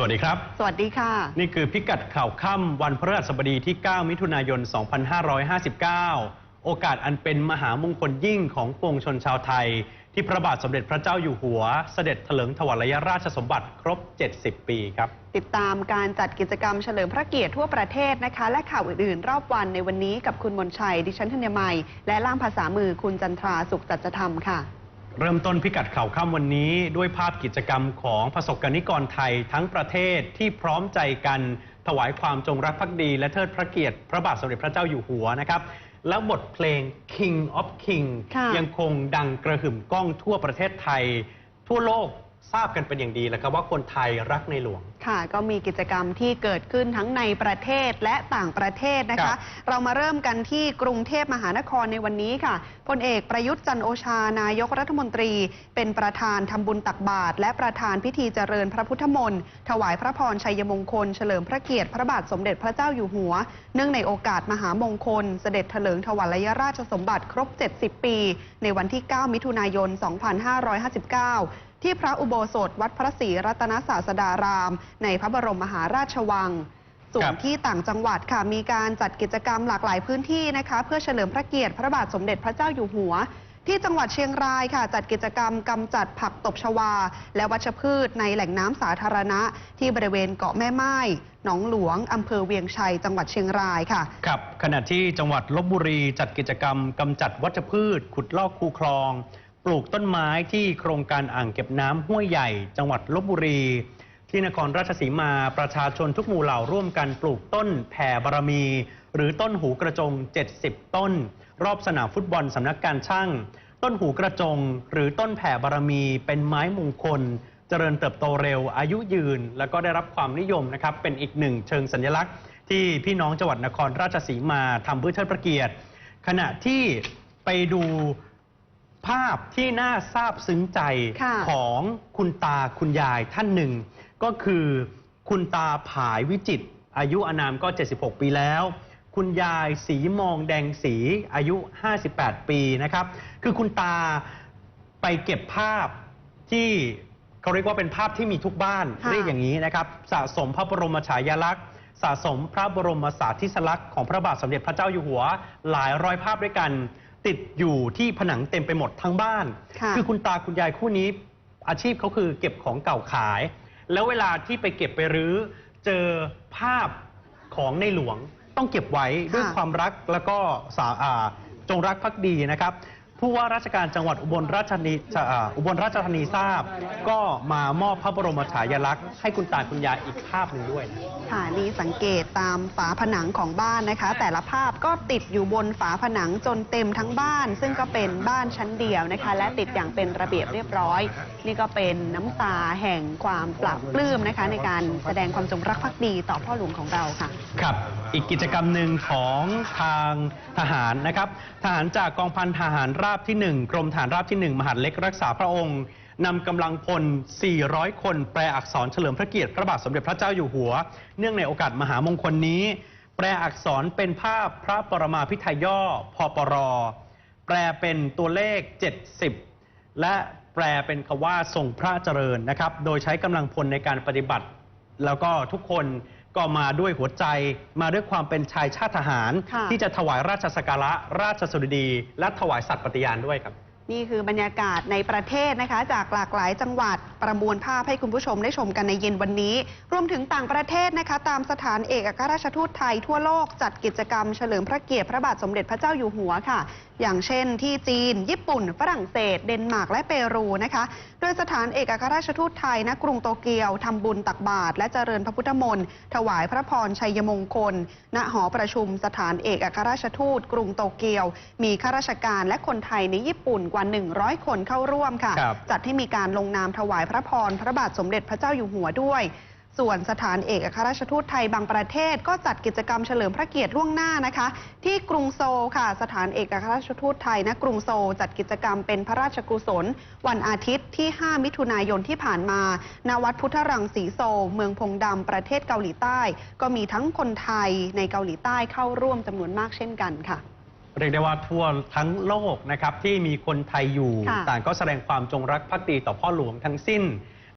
สวัสดีครับ สวัสดีค่ะ นี่คือพิกัดข่าวค่ำวันพฤหัสบดีที่ 9 มิถุนายน 2559 โอกาสอันเป็นมหามงคลยิ่งของปวงชนชาวไทย ที่พระบาทสมเด็จพระเจ้าอยู่หัว เสด็จเถลิงถวัลยราชสมบัติครบ 70 ปีครับ ติดตามการจัดกิจกรรมเฉลิมพระเกียรติทั่วประเทศนะคะ และข่าวอื่นๆ รอบวันในวันนี้กับคุณมนชัย ดิฉันธัญมัย และล่ามภาษามือคุณจันทราสุขจัจธรรมค่ะ เริ่มต้นพิกัดข่าวค่ำวันนี้ด้วยภาพกิจกรรมของประสบกนิกรไทยทั้งประเทศที่พร้อมใจกันถวายความจงรักภักดี และเทิดพระเกียรติ พระบาทสมเด็จพระเจ้าอยู่หัวนะครับ แล้วบทเพลง King of King ค่ะยังคงดังกระหึ่มก้องทั่วประเทศไทย ทั่วโลก ทราบกันเป็นอย่างดีแล้วครับว่าคนไทยรักในหลวง ค่ะก็มีกิจกรรมที่เกิดขึ้นทั้งในประเทศและต่างประเทศนะครัคะ บ เรามาเริ่มกันที่กรุงเทพมหานครในวันนี้ค่ะพลเอกประยุทธ์จันทร์โอชานายกรัฐมนตรี เป็นประธานทำบุญตักบาตรและประธานพิธีเจริญพระพุทธมนต์ถวายพระพรชัยมงคล เฉลิมพระเกียรติพระบาทสมเด็จพระเจ้าอยู่หัว เนื่องในโอกาสมหามงคล เสด็จเถลิงถวัลยราชสมบัติครบ 70 ปี ในวันที่ 9 มิถุนายน 2559 ที่พระอุโบสถวัดพระศรีรัตนศาสดาราม ในพระบรมมหาราชวังส่วครันบที่ต่างจังหวัดค่ะมีการจัดกิจกรรมหลากหลายพื้นที่นะคะ เพื่อเฉลิมพระเกียรติพระบาทสมเด็จพระเจ้าอยู่หัว ที่จังหวัดเชียงรายค่ะ จัดกิจกรรมกำจัดผักตบชวา และวัชพืชในแหล่งน้ำสาธารณะ ที่บริเวณเกาะแม่ไม้หนองหลวงอำเภอเวียงชัย จังหวัดเชียงรายค่ะครับขณะที่จังหวัดลบบุรีจัดกิจกรรมกำจัดวัชพืช ขุดลอกคูคลองป ลูกต้นไม้ที่โครงการอ่างเก็บน้ำห้วยใหญ่ จังหวัดลบบุรี ที่นครราชสีมาประชาชนทุกหมู่เหล่าร่วมกันปลูกต้นแผ่บารมี หรือต้นหูกระจง 70 ต้น รอบสนามฟุตบอลสำนักการช่าง ต้นหูกระจง หรือต้นแผ่บารมี เป็นไม้มงคล เจริญเติบโตเร็ว อายุยืน แล้วก็ได้รับความนิยมนะครับเป็นอีกหนึ่งเชิงสัญลักษณ์ ที่พี่น้องจังหวัดนครราชสีมาทำเพื่อเทิดพระเกียรติ ขณะที่ไปดู ภาพที่น่าซาบซึ้งใจค่ะของคุณตาคุณยายท่านหนึ่ง ก็คือคุณตาผายวิจิตรอายุอานามก็ 76 ปีแล้ว คุณยายสีมองแดงสีอายุ 58 ปีนะครับ คือคุณตาไปเก็บภาพที่เขาเรียกว่าเป็นภาพที่มีทุกบ้านค่ะเรียกอย่างนี้นะครับ สะสมพระบรมฉายาลักษณ์สะสมพระบรมสารีริสลักษณ์ของพระบาทสมเด็จพระเจ้าอยู่หัว หลายร้อยภาพด้วยกัน ติดอยู่ที่ผนังเต็มไปหมดทั้งบ้านค่ะอคุณตาคุณยายคู่นี้ อาชีพเขาคือเก็บของเก่าขาย แล้วเวลาที่ไปเก็บไปรื้อ เจอภาพของในหลวงต้องเก็บไว้ด้วยค่ะ ความรักแล้วก็สาอ่าจงรักภักดีนะครับ ผู้ว่าราชการจังหวัดอุบลราชธานีอ่าอุบลราชธานีทราบ ก็มามอบพระบรมฉายาลักษณ์ให้คุณตาคุณยายอีกภาพหนึ่งด้วยค่ะนี่สังเกตตามฝาผนังของบ้านนะคะ แต่ละภาพก็ติดอยู่บนฝาผนังจนเต็มทั้งบ้าน ซึ่งก็เป็นบ้านชั้นเดียวนะคะ และติดอย่างเป็นระเบียบเรียบร้อย นี่ก็เป็นน้ำตาแห่งความปรับปลื้มนะคะ ในการแสดงความจงรักภักดีต่อพ่อหลวงของเราค่ะ ครับอีกกิจกรรมหนึ่งของทางทหารนะครับทหารจากกองพันทหารราบที่ 1 กรมทหารราบที่ 1 มหาดเล็กรักษาพระองค์นำกำลังพล 400 คนแปลอักษรเฉลิมพระเกียรติพระบาทสมเด็จพระเจ้าอยู่หัว เนื่องในโอกาสมหามงคลนี้ แปลอักษรเป็นภาพพระปรมาพิไทยย่อพปรแปลเป็นตัวเลข 70 และแปลเป็นคำว่าทรงพระเจริญนะครับ โดยใช้กำลังพลในการปฏิบัติ แล้วก็ทุกคน ก็มาด้วยหัวใจ มาด้วยความเป็นชายชาติทหารค่ะที่จะถวายราชสักการะราชสดุดี และถวายสัตย์ปฏิญาณด้วยครับ นี่คือบรรยากาศในประเทศนะคะ จากหลากหลายจังหวัดประมวลภาพให้คุณผู้ชมได้ชมกันในเย็นวันนี้ รวมถึงต่างประเทศนะคะ ตามสถานเอกอัครราชทูตไทยทั่วโลกจัดกิจกรรมเฉลิมพระเกียรติพระบาทสมเด็จพระเจ้าอยู่หัวค่ะ อย่างเช่นที่จีน ญี่ปุ่น ฝรั่งเศส เดนมาร์กและเปรูนะคะ โดยสถานเอกอัครราชทูตไทยณกรุงโตเกียวทำบุญตักบาตรและเจริญพระพุทธมนต์ถวายพระพรชัยมงคล ณหอประชุมสถานเอกอัครราชทูต กรุงโตเกียว มีข้าราชการและคนไทยในญี่ปุ่นกว่า100 คนเข้าร่วมค่ะครับจัดให้มีการลงนามถวายพระพร พระบาทสมเด็จพระเจ้าอยู่หัวด้วย ส่วนสถานเอกอัครราชทูตไทยบางประเทศ ก็จัดกิจกรรมเฉลิมพระเกียรติล่วงหน้านะคะ ที่กรุงโซลค่ะ สถานเอกอัครราชทูตไทยณกรุงโซลจัดกิจกรรมเป็นพระราชกุศล วันอาทิตย์ที่ 5 มิถุนายนที่ผ่านมาณวัดพุทธรังสีโซลเมืองพงดำประเทศเกาหลีใต้ ก็มีทั้งคนไทยในเกาหลีใต้เข้าร่วมจำนวนมากเช่นกันค่ะ เรียกได้ว่าทั่วทั้งโลกนะครับที่มีคนไทยอยู่ค่ะต่างก็แสดงความจงรักภักดีต่อพ่อหลวงทั้งสิ้น